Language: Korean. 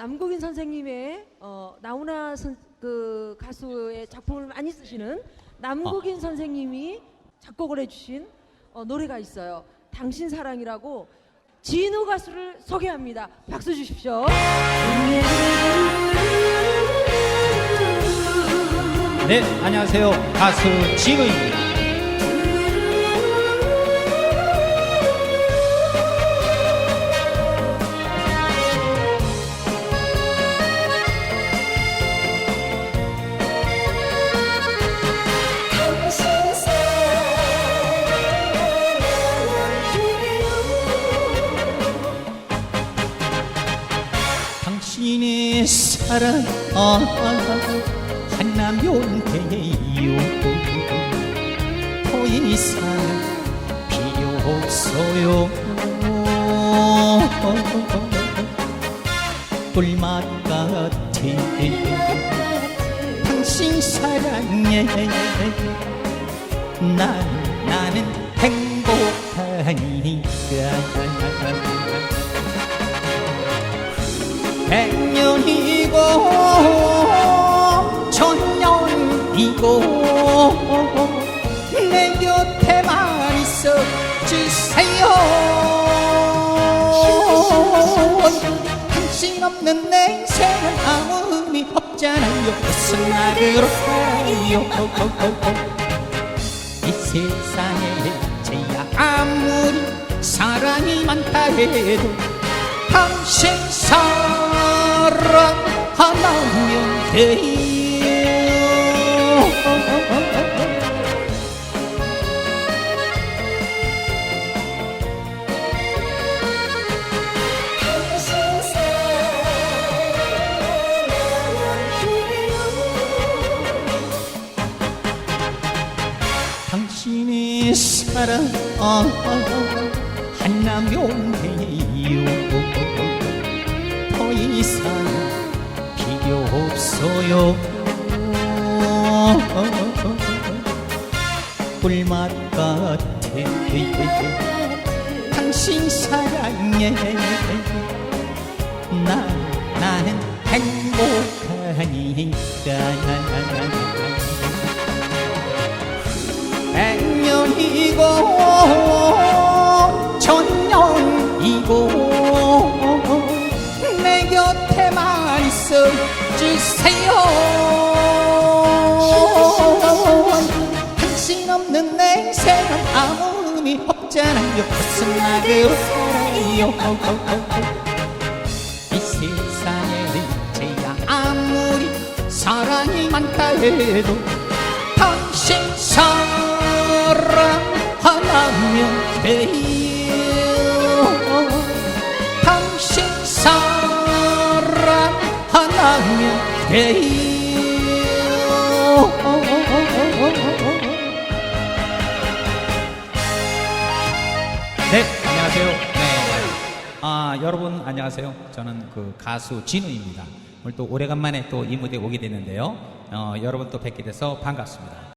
남국인 선생님의 어, 나훈아 선, 그 가수의 작품을 많이 쓰시는 남국인 선생님이 작곡을 해주신 어, 노래가 있어요. 당신 사랑이라고 진우 가수를 소개합니다. 박수 주십시오. 네, 안녕하세요. 가수 진우입니다. 사랑 한나면 돼요 더 이상 필요 없어요. 꿀맛 같은 당신 사랑에 난 나는 행복하니까. 백년이 고 천년이고 내 곁에만 있어 주세요. 당신 없는 내 인생은 아무 의미 없잖아요. 무슨 나를 살아요? 이 세상에 제야 아무리 사랑이 많다 해도 당신 사랑 하나면 돼요 당신의 사랑 한나면 돼요. 더 이상 필요 없어요. 꿀맛 같은 당신 사랑에 나, 나는 행복하니까 백년이고 천년이고 내 곁에만 있어 주세요. 당신 없는 내 인생은 아무 의미 없잖아요. 무슨 나를 살아요? 이 세상에 제야. 아무리 사랑이 많다 해도 당신 사랑 하나면 돼 네, 안녕하세요. 네. 아, 여러분 안녕하세요. 저는 그 가수 진우입니다. 오늘 또 오래간만에 또 이 무대에 오게 됐는데요. 어, 여러분 또 뵙게 돼서 반갑습니다.